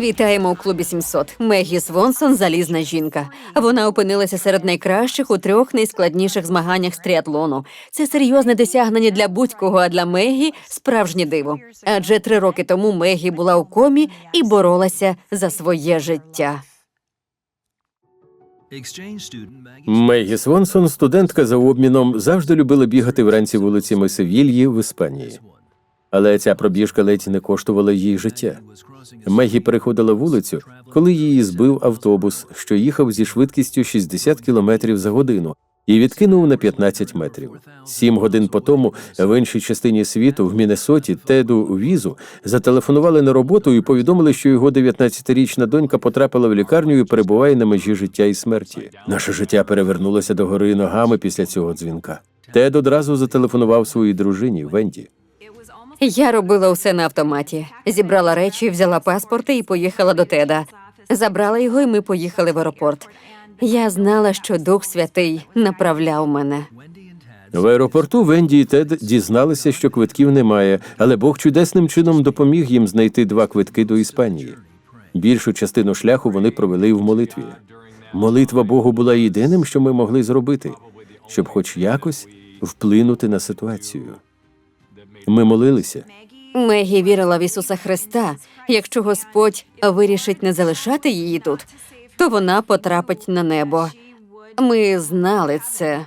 Вітаємо у клубі 700. Мегі Свонсон залізна жінка. Вона опинилася серед найкращих у трьох найскладніших змаганнях з тріатлону. Це серйозне досягнення для будь-кого, а для Мегі справжнє диво. Адже три роки тому Мегі була у комі і боролася за своє життя. Мегі Свонсон, студентка за обміном, завжди любила бігати вранці вулицями Севільї в Іспанії. Але ця пробіжка ледь не коштувала їй життя. Мегі переходила вулицю, коли її збив автобус, що їхав зі швидкістю 60 км за годину, і відкинув на 15 метрів. Сім годин по тому в іншій частині світу, в Міннесоті, Теду Візу зателефонували на роботу і повідомили, що його 19-річна донька потрапила в лікарню і перебуває на межі життя і смерті. Наше життя перевернулося до гори ногами після цього дзвінка. Тед одразу зателефонував своїй дружині Венді. Я робила усе на автоматі. Зібрала речі, взяла паспорти і поїхала до Теда. Забрала його, і ми поїхали в аеропорт. Я знала, що Дух Святий направляв мене. В аеропорту Венді і Тед дізналися, що квитків немає, але Бог чудесним чином допоміг їм знайти два квитки до Іспанії. Більшу частину шляху вони провели в молитві. Молитва Богу була єдиним, що ми могли зробити, щоб хоч якось вплинути на ситуацію. Ми молилися. Мегі вірила в Ісуса Христа. Якщо Господь вирішить не залишати її тут, то вона потрапить на небо. Ми знали це.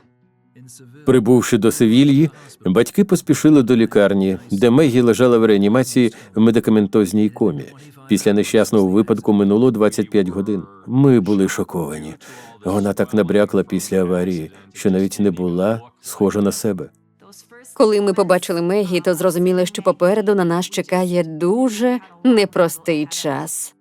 Прибувши до Севільї, батьки поспішили до лікарні, де Мегі лежала в реанімації в медикаментозній комі. Після нещасного випадку минуло 25 годин. Ми були шоковані. Вона так набрякла після аварії, що навіть не була схожа на себе. Коли ми побачили Мегі, то зрозуміли, що попереду на нас чекає дуже непростий час.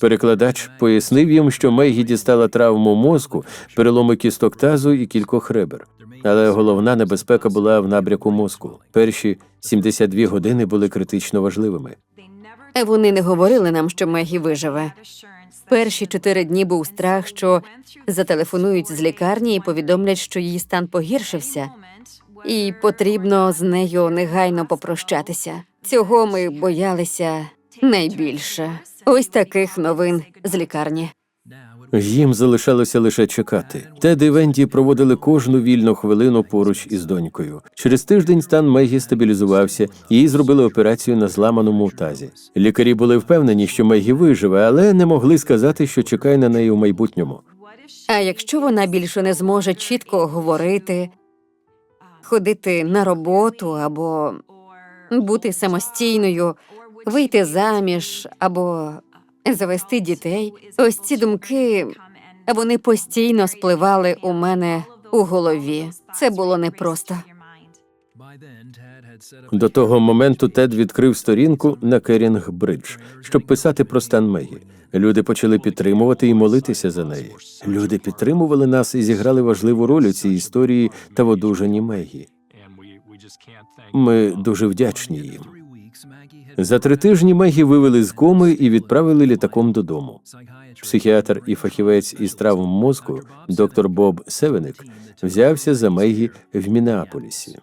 Перекладач пояснив їм, що Мегі дістала травму мозку, переломи кісток тазу і кількох ребер. Але головна небезпека була в набряку мозку. Перші 72 години були критично важливими. Вони не говорили нам, що Мегі виживе. Перші чотири дні був страх, що зателефонують з лікарні і повідомлять, що її стан погіршився, і потрібно з нею негайно попрощатися. Цього ми боялися найбільше. Ось таких новин з лікарні. Їм залишалося лише чекати. Тед і Венді проводили кожну вільну хвилину поруч із донькою. Через тиждень стан Мегі стабілізувався, їй зробили операцію на зламаному тазі. Лікарі були впевнені, що Мегі виживе, але не могли сказати, що чекає на неї у майбутньому. А якщо вона більше не зможе чітко говорити, ходити на роботу або бути самостійною, вийти заміж або завести дітей, ось ці думки вони постійно спливали у мене у голові. Це було непросто. До того моменту Тед відкрив сторінку на Керінг Бридж, щоб писати про стан Мегі. Люди почали підтримувати і молитися за неї. Люди підтримували нас і зіграли важливу роль у цій історії та в одужанні Мегі. Ми дуже вдячні їм. За три тижні Мегі вивели з коми і відправили літаком додому. Психіатр і фахівець із травм мозку, доктор Боб Севеник, взявся за Мегі в Мінеаполісі.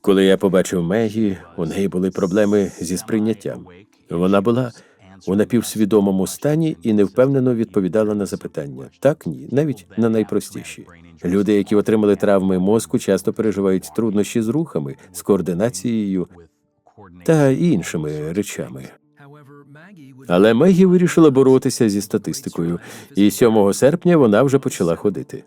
Коли я побачив Мегі, у неї були проблеми зі сприйняттям. Вона була у напівсвідомому стані і невпевнено відповідала на запитання. Так, ні, навіть на найпростіші. Люди, які отримали травми мозку, часто переживають труднощі з рухами, з координацією та іншими речами. Але Мегі вирішила боротися зі статистикою, і 7 серпня вона вже почала ходити.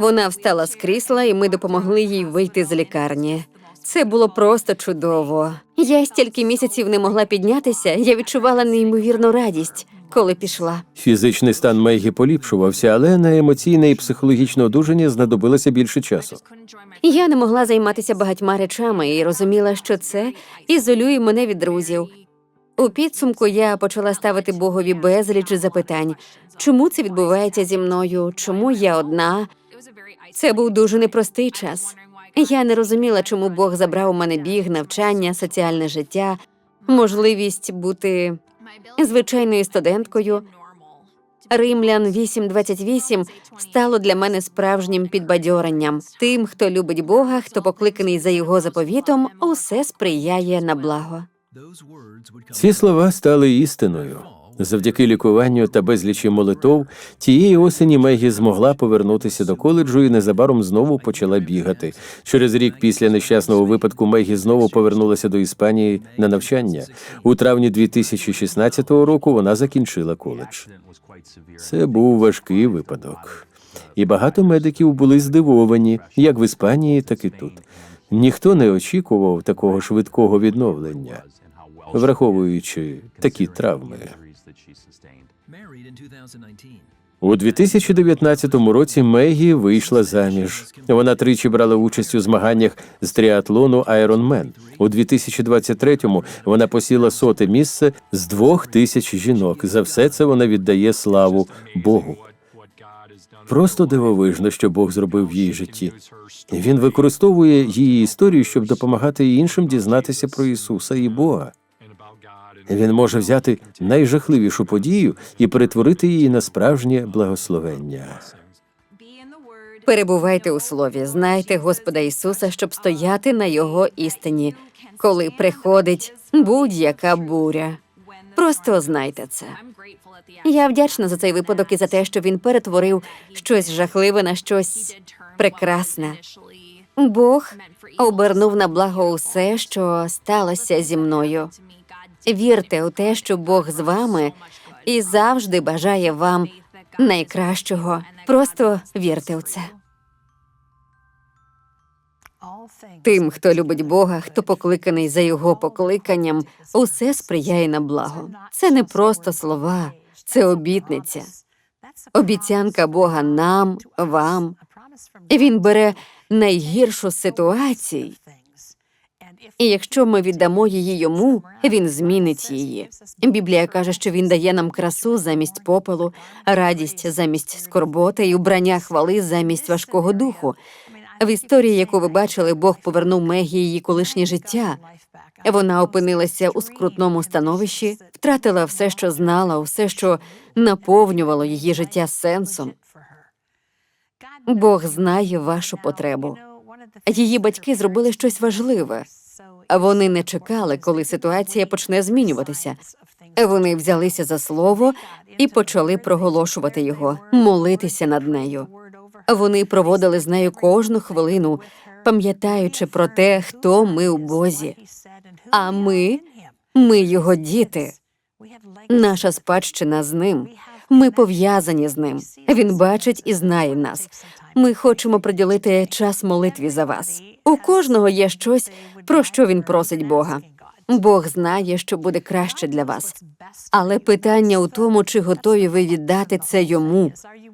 Вона встала з крісла, і ми допомогли їй вийти з лікарні. Це було просто чудово. Я стільки місяців не могла піднятися. Я відчувала неймовірну радість, коли пішла. Фізичний стан Мегі поліпшувався, але на емоційне і психологічне одужання знадобилося більше часу. Я не могла займатися багатьма речами і розуміла, що це ізолює мене від друзів. У підсумку я почала ставити Богові безліч запитань, чому це відбувається зі мною, чому я одна. Це був дуже непростий час. Я не розуміла, чому Бог забрав у мене біг, навчання, соціальне життя, можливість бути звичайною студенткою. Римлян 8.28 стало для мене справжнім підбадьоренням. Тим, хто любить Бога, хто покликаний за його заповітом, усе сприяє на благо. Ці слова стали істиною. Завдяки лікуванню та безлічі молитов тієї осені Мегі змогла повернутися до коледжу і незабаром знову почала бігати. Через рік після нещасного випадку Мегі знову повернулася до Іспанії на навчання. У травні 2016 року вона закінчила коледж. Це був важкий випадок. І багато медиків були здивовані, як в Іспанії, так і тут. Ніхто не очікував такого швидкого відновлення, враховуючи такі травми. У 2019 році Мегі вийшла заміж. Вона тричі брала участь у змаганнях з тріатлону Ironman. У 2023-му вона посіла соте місце з двох тисяч жінок. За все це вона віддає славу Богу. Просто дивовижно, що Бог зробив в її житті. Він використовує її історію, щоб допомагати іншим дізнатися про Ісуса і Бога. Він може взяти найжахливішу подію і перетворити її на справжнє благословення. Перебувайте у слові, знайте Господа Ісуса, щоб стояти на Його істині, коли приходить будь-яка буря. Просто знайте це. Я вдячна за цей випадок і за те, що він перетворив щось жахливе на щось прекрасне. Бог обернув на благо усе, що сталося зі мною. Вірте у те, що Бог з вами і завжди бажає вам найкращого. Просто вірте у це. Тим, хто любить Бога, хто покликаний за його покликанням, усе сприяє на благо. Це не просто слова, це обітниця. Обіцянка Бога нам, вам. Він бере найгіршу з ситуацій, і якщо ми віддамо її йому, він змінить її. Біблія каже, що він дає нам красу замість попелу, радість замість скорботи і убрання хвали замість важкого духу. В історії, яку ви бачили, Бог повернув Мегі її колишнє життя. Вона опинилася у скрутному становищі, втратила все, що знала, все, що наповнювало її життя сенсом. Бог знає вашу потребу. Її батьки зробили щось важливе. Вони не чекали, коли ситуація почне змінюватися. Вони взялися за слово і почали проголошувати його, молитися над нею. Вони проводили з нею кожну хвилину, пам'ятаючи про те, хто ми у Бозі. А ми, ми його діти. Наша спадщина з ним. Ми пов'язані з ним. Він бачить і знає нас. Ми хочемо приділити час молитві за вас. У кожного є щось, про що він просить Бога. Бог знає, що буде краще для вас. Але питання у тому, чи готові ви віддати це йому.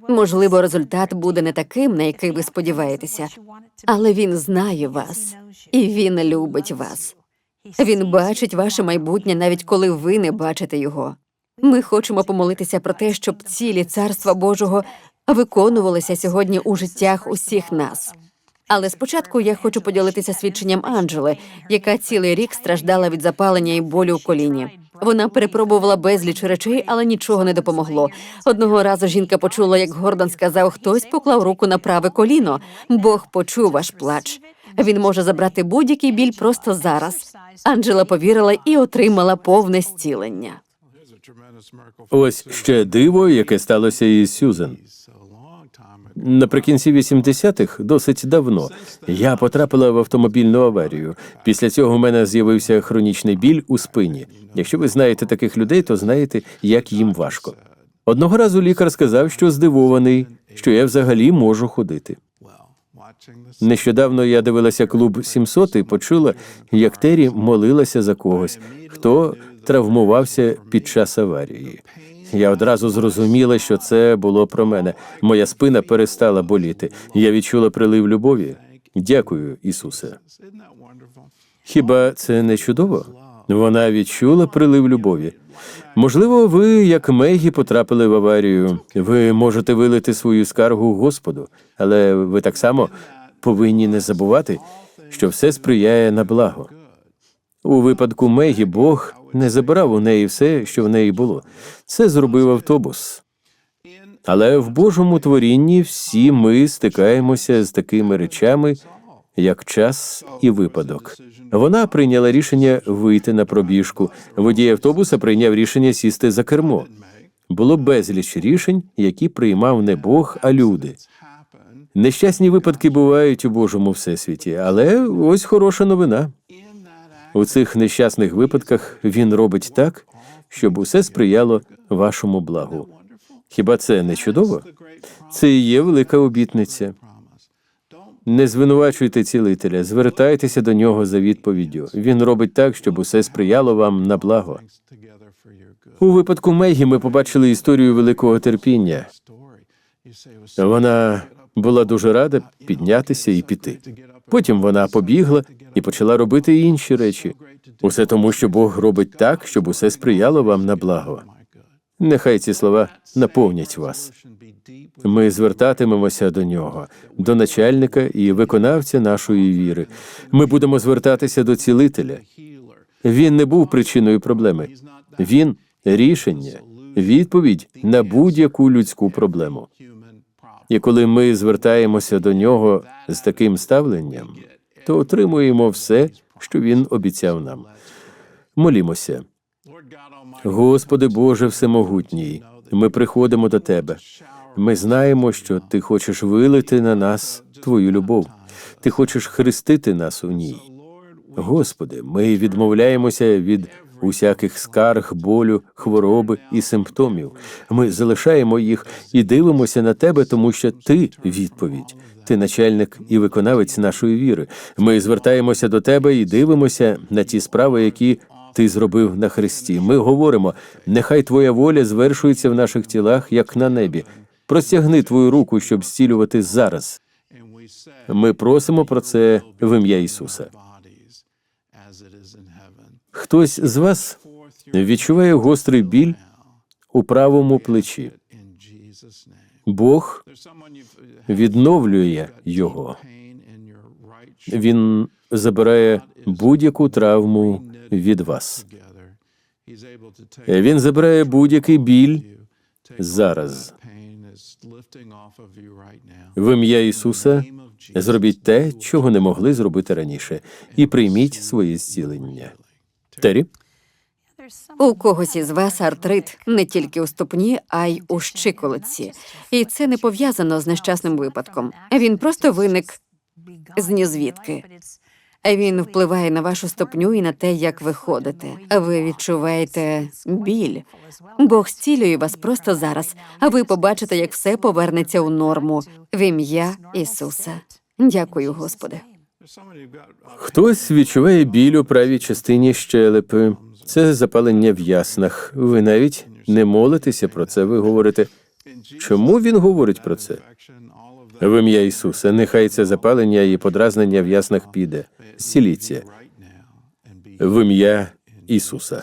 Можливо, результат буде не таким, на який ви сподіваєтеся, але він знає вас і він любить вас. Він бачить ваше майбутнє, навіть коли ви не бачите його. Ми хочемо помолитися про те, щоб цілі царства Божого виконувалися сьогодні у життях усіх нас. Але спочатку я хочу поділитися свідченням Анджели, яка цілий рік страждала від запалення і болю у коліні. Вона перепробувала безліч речей, але нічого не допомогло. Одного разу жінка почула, як Гордон сказав, хтось поклав руку на праве коліно. Бог почув ваш плач. Він може забрати будь-який біль просто зараз. Анджела повірила і отримала повне зцілення. Ось ще диво, яке сталося із Сюзан. Наприкінці 80-х, досить давно, я потрапила в автомобільну аварію. Після цього в мене з'явився хронічний біль у спині. Якщо ви знаєте таких людей, то знаєте, як їм важко. Одного разу лікар сказав, що здивований, що я взагалі можу ходити. Нещодавно я дивилася клуб 700 і почула, як Тері молилася за когось, хто травмувався під час аварії. Я одразу зрозуміла, що це було про мене. Моя спина перестала боліти. Я відчула прилив любові. Дякую, Ісусе. Хіба це не чудово? Вона відчула прилив любові. Можливо, ви, як Мегі, потрапили в аварію. Ви можете вилити свою скаргу Господу, але ви так само повинні не забувати, що все сприяє на благо. У випадку Мегі Бог не забирав у неї все, що в неї було. Це зробив автобус. Але в Божому творінні всі ми стикаємося з такими речами, як час і випадок. Вона прийняла рішення вийти на пробіжку. Водій автобуса прийняв рішення сісти за кермо. Було безліч рішень, які приймав не Бог, а люди. Нещасні випадки бувають у Божому всесвіті, але ось хороша новина. У цих нещасних випадках він робить так, щоб усе сприяло вашому благу. Хіба це не чудово? Це і є велика обітниця. Не звинувачуйте цілителя, звертайтеся до нього за відповіддю. Він робить так, щоб усе сприяло вам на благо. У випадку Мегі ми побачили історію великого терпіння. Вона була дуже рада піднятися і піти. Потім вона побігла і почала робити інші речі. Усе тому, що Бог робить так, щоб усе сприяло вам на благо. Нехай ці слова наповнять вас. Ми звертатимемося до нього, до начальника і виконавця нашої віри. Ми будемо звертатися до цілителя. Він не був причиною проблеми. Він рішення, відповідь на будь-яку людську проблему. І коли ми звертаємося до нього з таким ставленням, то отримуємо все, що він обіцяв нам. Молімося. Господи Боже Всемогутній, ми приходимо до Тебе. Ми знаємо, що Ти хочеш вилити на нас Твою любов. Ти хочеш хрестити нас у ній. Господи, ми відмовляємося від усяких скарг, болю, хвороби і симптомів. Ми залишаємо їх і дивимося на Тебе, тому що Ти відповідь. Ти начальник і виконавець нашої віри. Ми звертаємося до Тебе і дивимося на ті справи, які ти зробив на хресті. Ми говоримо: нехай Твоя воля звершується в наших тілах, як на небі. Простягни твою руку, щоб зцілювати зараз. Ми просимо про це в ім'я Ісуса. Хтось з вас відчуває гострий біль у правому плечі. Бог відновлює його. Він забирає будь-яку травму від вас. Він забирає будь-який біль зараз. В ім'я Ісуса зробіть те, чого не могли зробити раніше, і прийміть своє зцілення. Тері? У когось із вас артрит не тільки у ступні, а й у щиколотці. І це не пов'язано з нещасним випадком. Він просто виник з нізвідки. Він впливає на вашу ступню і на те, як ви ходите. Ви відчуваєте біль. Бог зцілює вас просто зараз, а ви побачите, як все повернеться у норму в ім'я Ісуса. Дякую, Господи. Хтось відчуває біль у правій частині щелепи. Це запалення в яснах. Ви навіть не молитеся про це. Ви говорите, чому він говорить про це? В ім'я Ісуса, нехай це запалення і подразнення в яснах піде. Зціліться. В ім'я Ісуса.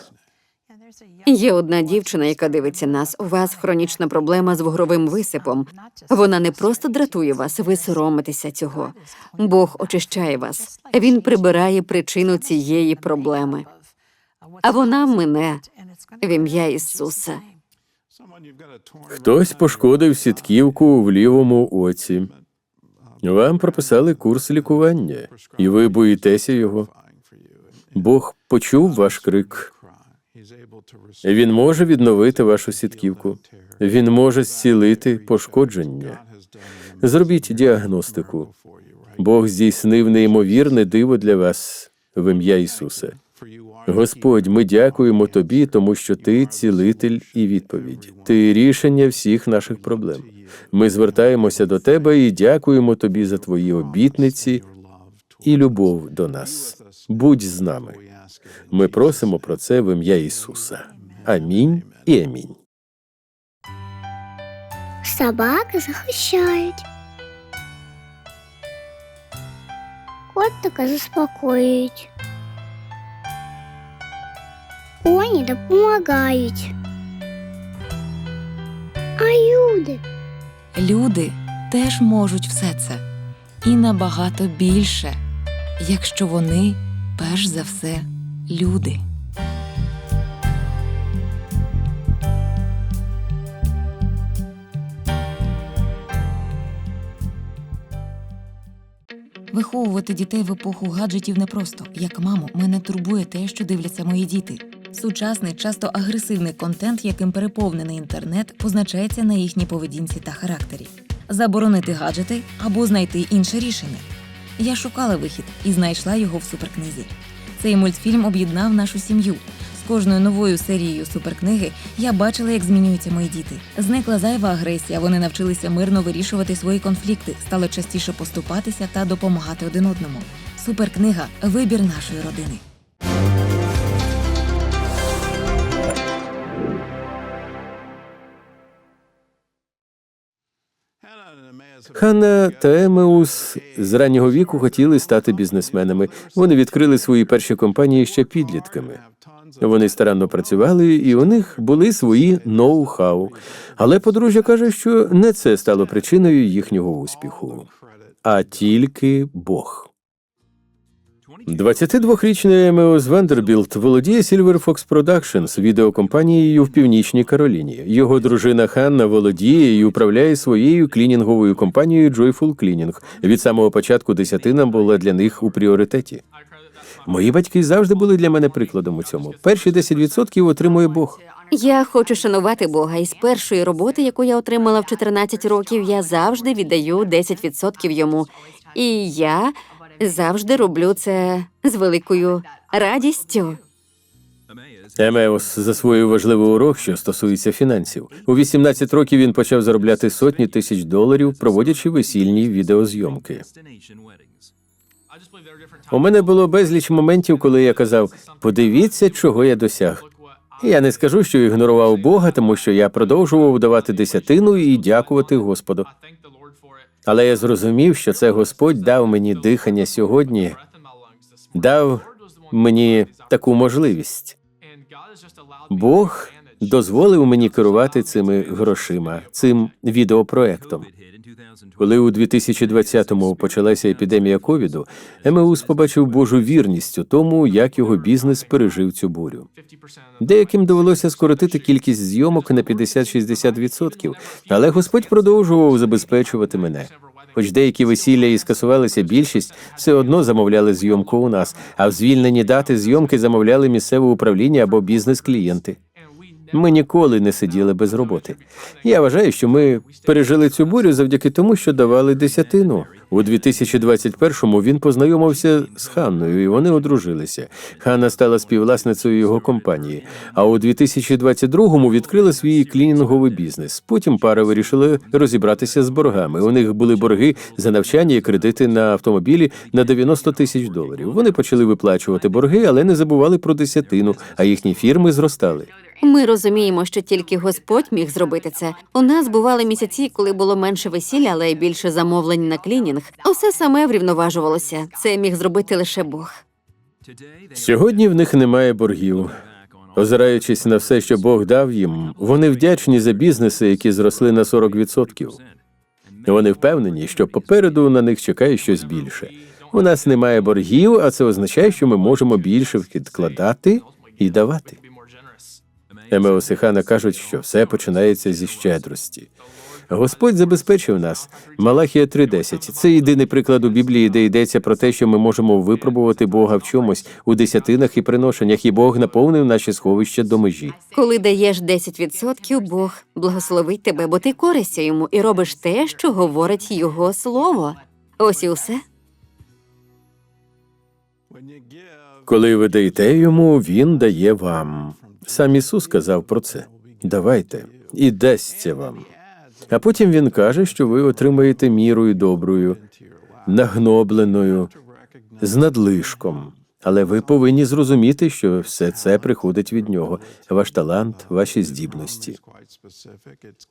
Є одна дівчина, яка дивиться нас. У вас хронічна проблема з вугровим висипом. Вона не просто дратує вас, ви соромитеся цього. Бог очищає вас. Він прибирає причину цієї проблеми. А вона мине в ім'я Ісуса. Хтось пошкодив сітківку в лівому оці. Вам прописали курс лікування, і ви боїтеся його. Бог почув ваш крик. Він може відновити вашу сітківку. Він може зцілити пошкодження. Зробіть діагностику. Бог здійснив неймовірне диво для вас в ім'я Ісуса. Господь, ми дякуємо тобі, тому що ти цілитель і відповідь. Ти рішення всіх наших проблем. Ми звертаємося до тебе і дякуємо тобі за твої обітниці і любов до нас. Будь з нами. Ми просимо про це в ім'я Ісуса. Амінь і амінь. Собаки захищають. Котика заспокоюють. Коні допомагають. А люди Люди теж можуть все це і набагато більше, якщо вони перш за все люди. Виховувати дітей в епоху гаджетів непросто. Як маму, мене турбує те, що дивляться мої діти. Сучасний, часто агресивний контент, яким переповнений інтернет, позначається на їхній поведінці та характері. Заборонити гаджети або знайти інше рішення. Я шукала вихід і знайшла його в суперкнизі. Цей мультфільм об'єднав нашу сім'ю. З кожною новою серією суперкниги я бачила, як змінюються мої діти. Зникла зайва агресія. Вони навчилися мирно вирішувати свої конфлікти, стали частіше поступатися та допомагати один одному. Суперкнига вибір нашої родини. Ханна та Емеус з раннього віку хотіли стати бізнесменами. Вони відкрили свої перші компанії ще підлітками. Вони старанно працювали, і у них були свої ноу-хау. Але подружжя каже, що не це стало причиною їхнього успіху, а тільки Бог. 22-річний Емеус Вандербілт володіє Silver Fox Productions, відеокомпанією в Північній Кароліні. Його дружина Ханна володіє і управляє своєю клінінговою компанією Joyful Cleaning. Від самого початку десятина була для них у пріоритеті. Мої батьки завжди були для мене прикладом у цьому. Перші 10% отримує Бог. Я хочу шанувати Бога, і з першої роботи, яку я отримала в 14 років, я завжди віддаю 10% йому. І я завжди роблю це з великою радістю. Емеус засвоїв важливий урок, що стосується фінансів. У 18 років він почав заробляти сотні тисяч доларів, проводячи весільні відеозйомки. У мене було безліч моментів, коли я казав: подивіться, чого я досяг. Я не скажу, що ігнорував Бога, тому що я продовжував давати десятину і дякувати Господу. Але я зрозумів, що це Господь дав мені дихання сьогодні, дав мені таку можливість. Бог дозволив мені керувати цими грошима, цим відеопроектом. Коли у 2020-му почалася епідемія ковіду, Емеус побачив Божу вірність у тому, як його бізнес пережив цю бурю. Деяким довелося скоротити кількість зйомок на 50-60%, але Господь продовжував забезпечувати мене. Хоч деякі весілля і скасувалися, більшість все одно замовляли зйомку у нас, а в звільнені дати зйомки замовляли місцеве управління або бізнес-клієнти. Ми ніколи не сиділи без роботи. Я вважаю, що ми пережили цю бурю завдяки тому, що давали десятину. У 2021-му він познайомився з Ханною, і вони одружилися. Ханна стала співвласницею його компанії. А у 2022-му відкрила свій клінінговий бізнес. Потім пара вирішила розібратися з боргами. У них були борги за навчання і кредити на автомобілі на 90 тисяч доларів. Вони почали виплачувати борги, але не забували про десятину, а їхні фірми зростали. Ми розуміємо, що тільки Господь міг зробити це. У нас бували місяці, коли було менше весілля, але й більше замовлень на клінінг. Усе саме врівноважувалося. Це міг зробити лише Бог. Сьогодні в них немає боргів. Озираючись на все, що Бог дав їм, вони вдячні за бізнеси, які зросли на 40%. Вони впевнені, що попереду на них чекає щось більше. У нас немає боргів, а це означає, що ми можемо більше відкладати і давати. Емеус і Хана кажуть, що все починається зі щедрості. Господь забезпечив нас. Малахія 3.10. Це єдиний приклад у Біблії, де йдеться про те, що ми можемо випробувати Бога в чомусь у десятинах і приношеннях, і Бог наповнив наші сховища до межі. Коли даєш 10%, Бог благословить тебе, бо ти користя йому і робиш те, що говорить його слово. Ось і усе. Коли ви даєте йому, він дає вам. Сам Ісус сказав про це. Давайте і дасться вам. А потім він каже, що ви отримаєте мірою доброю, нагнобленою, з надлишком. Але ви повинні зрозуміти, що все це приходить від нього, ваш талант, ваші здібності.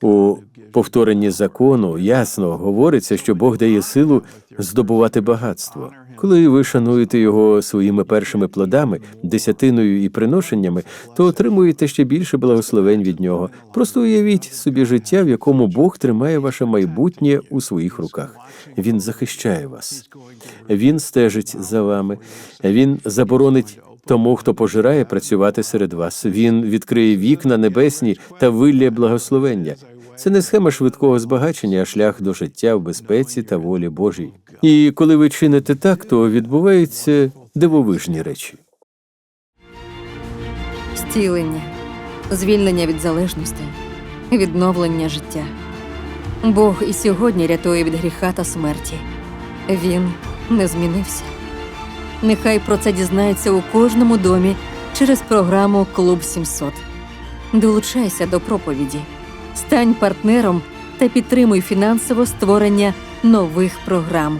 У повторенні закону ясно говориться, що Бог дає силу здобувати багатство. Коли ви шануєте його своїми першими плодами, десятиною і приношеннями, то отримуєте ще більше благословень від нього. Просто уявіть собі життя, в якому Бог тримає ваше майбутнє у своїх руках. Він захищає вас, він стежить за вами, він заборонить. Тому, хто пожирає працювати серед вас, він відкриє вікна небесні та вилє благословення. Це не схема швидкого збагачення, а шлях до життя в безпеці та волі Божій. І коли ви чините так, то відбуваються дивовижні речі. Зцілення, звільнення від залежності, відновлення життя. Бог і сьогодні рятує від гріха та смерті. Він не змінився. Нехай про це дізнається у кожному домі через програму Клуб 700. Долучайся до проповіді, стань партнером та підтримуй фінансово створення нових програм.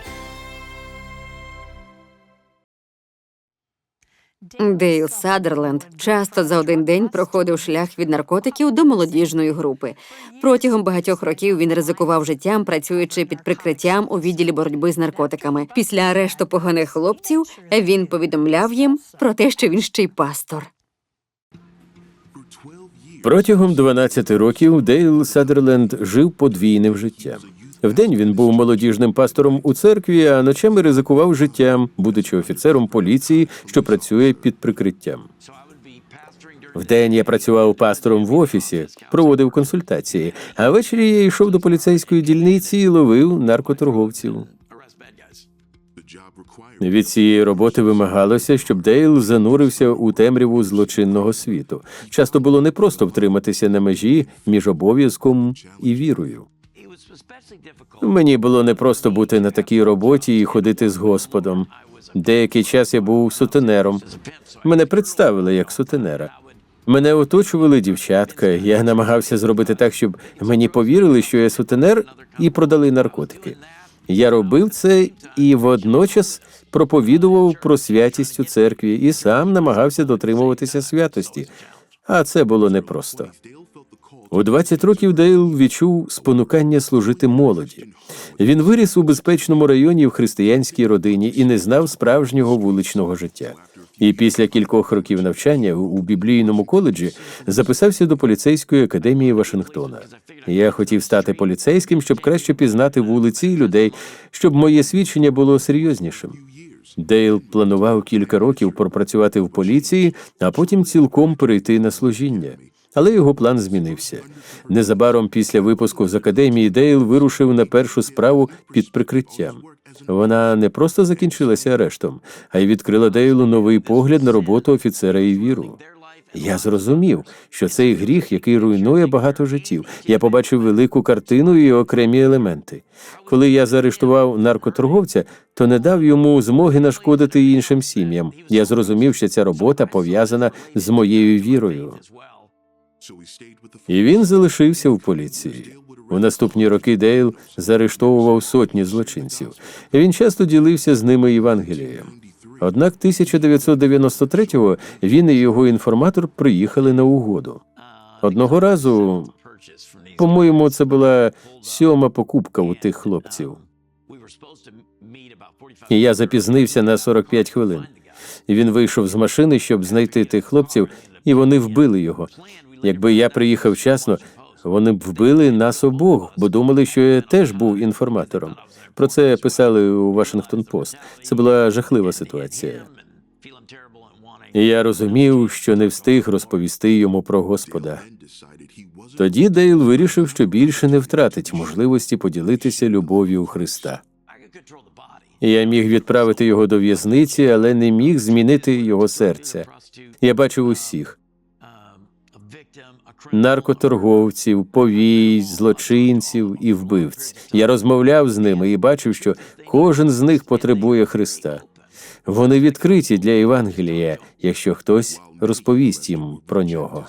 Дейл Садерленд часто за один день проходив шлях від наркотиків до молодіжної групи. Протягом багатьох років він ризикував життям, працюючи під прикриттям у відділі боротьби з наркотиками. Після арешту поганих хлопців він повідомляв їм про те, що він ще й пастор. Протягом 12 років Дейл Садерленд жив подвійним життям. Вдень він був молодіжним пастором у церкві, а ночами ризикував життям, будучи офіцером поліції, що працює під прикриттям. Вдень я працював пастором в офісі, проводив консультації, а ввечері я йшов до поліцейської дільниці і ловив наркоторговців. Від цієї роботи вимагалося, щоб Дейл занурився у темряву злочинного світу. Часто було непросто втриматися на межі між обов'язком і вірою. Мені було непросто бути на такій роботі і ходити з Господом. Деякий час я був сутенером. Мене представили як сутенера. Мене оточували дівчатка. Я намагався зробити так, щоб мені повірили, що я сутенер, і продали наркотики. Я робив це і водночас проповідував про святість у церкві і сам намагався дотримуватися святості. А це було непросто. У 20 років Дейл відчув спонукання служити молоді. Він виріс у безпечному районі в християнській родині і не знав справжнього вуличного життя. І після кількох років навчання у біблійному коледжі записався до поліцейської академії Вашингтона. Я хотів стати поліцейським, щоб краще пізнати вулиці і людей, щоб моє свідчення було серйознішим. Дейл планував кілька років пропрацювати в поліції, а потім цілком перейти на служіння. Але його план змінився. Незабаром після випуску з академії Дейл вирушив на першу справу під прикриттям. Вона не просто закінчилася арештом, а й відкрила Дейлу новий погляд на роботу офіцера і віру. Я зрозумів, що цей гріх, який руйнує багато життів. Я побачив велику картину і окремі елементи. Коли я заарештував наркоторговця, то не дав йому змоги нашкодити іншим сім'ям. Я зрозумів, що ця робота пов'язана з моєю вірою. І він залишився в поліції. У наступні роки Дейл заарештовував сотні злочинців. Він часто ділився з ними Євангелієм. Однак 1993-го він і його інформатор приїхали на угоду. Одного разу, по-моєму, це була сьома покупка у тих хлопців. І я запізнився на 45 хвилин. І Він вийшов з машини, щоб знайти тих хлопців, і вони вбили його. Якби я приїхав вчасно, вони б вбили нас обох, бо думали, що я теж був інформатором. Про це писали у Вашингтон Пост. Це була жахлива ситуація. І я розумів, що не встиг розповісти йому про Господа. Тоді Дейл вирішив, що більше не втратить можливості поділитися любов'ю Христа. Я міг відправити його до в'язниці, але не міг змінити його серця. Я бачив усіх наркоторговців, повій, злочинців і вбивць. Я розмовляв з ними і бачив, що кожен з них потребує Христа. Вони відкриті для Євангелія, якщо хтось розповість їм про нього.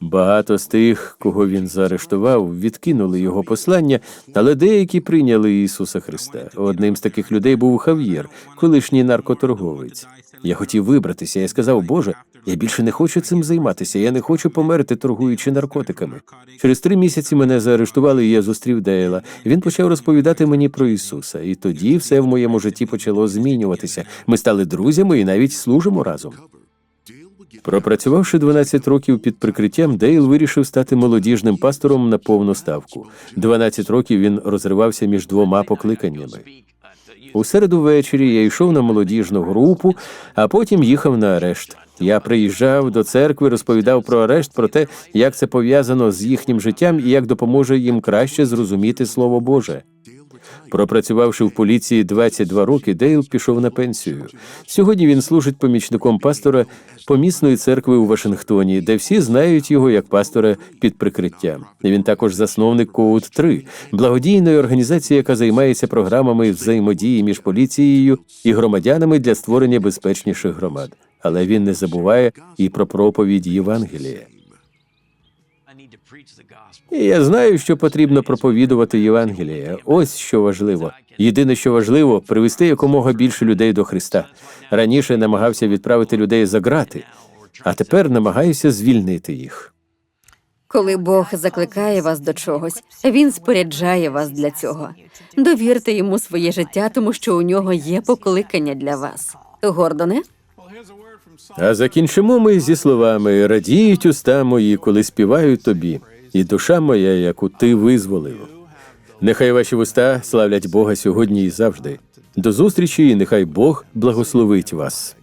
Багато з тих, кого він заарештував, відкинули його послання, але деякі прийняли Ісуса Христа. Одним з таких людей був Хав'єр, колишній наркоторговець. Я хотів вибратися. Я сказав, Боже, я більше не хочу цим займатися. Я не хочу померти, торгуючи наркотиками. Через три місяці мене заарештували, і я зустрів Дейла. Він почав розповідати мені про Ісуса, і тоді все в моєму житті почало змінюватися. Ми стали друзями і навіть служимо разом. Пропрацювавши 12 років під прикриттям, Дейл вирішив стати молодіжним пастором на повну ставку. 12 років він розривався між двома покликаннями. У середу ввечері я йшов на молодіжну групу, а потім їхав на арешт. Я приїжджав до церкви, розповідав про арешт, про те, як це пов'язано з їхнім життям і як допоможе їм краще зрозуміти Слово Боже. Пропрацювавши в поліції 22 роки, Дейл пішов на пенсію. Сьогодні він служить помічником пастора помісної церкви у Вашингтоні, де всі знають його як пастора під прикриттям. Він також засновник Коут 3 благодійної організації, яка займається програмами взаємодії між поліцією і громадянами для створення безпечніших громад. Але він не забуває і про проповідь Євангелія. І я знаю, що потрібно проповідувати Євангеліє. Ось що важливо. Єдине, що важливо, привести якомога більше людей до Христа. Раніше намагався відправити людей за грати, а тепер намагаюся звільнити їх. Коли Бог закликає вас до чогось, він споряджає вас для цього. Довірте йому своє життя, тому що у нього є покликання для вас. Гордоне, А закінчимо ми зі словами радіють уста мої, коли співають тобі, і душа моя, яку ти визволив. Нехай ваші вуста славлять Бога сьогодні і завжди. До зустрічі, і нехай Бог благословить вас.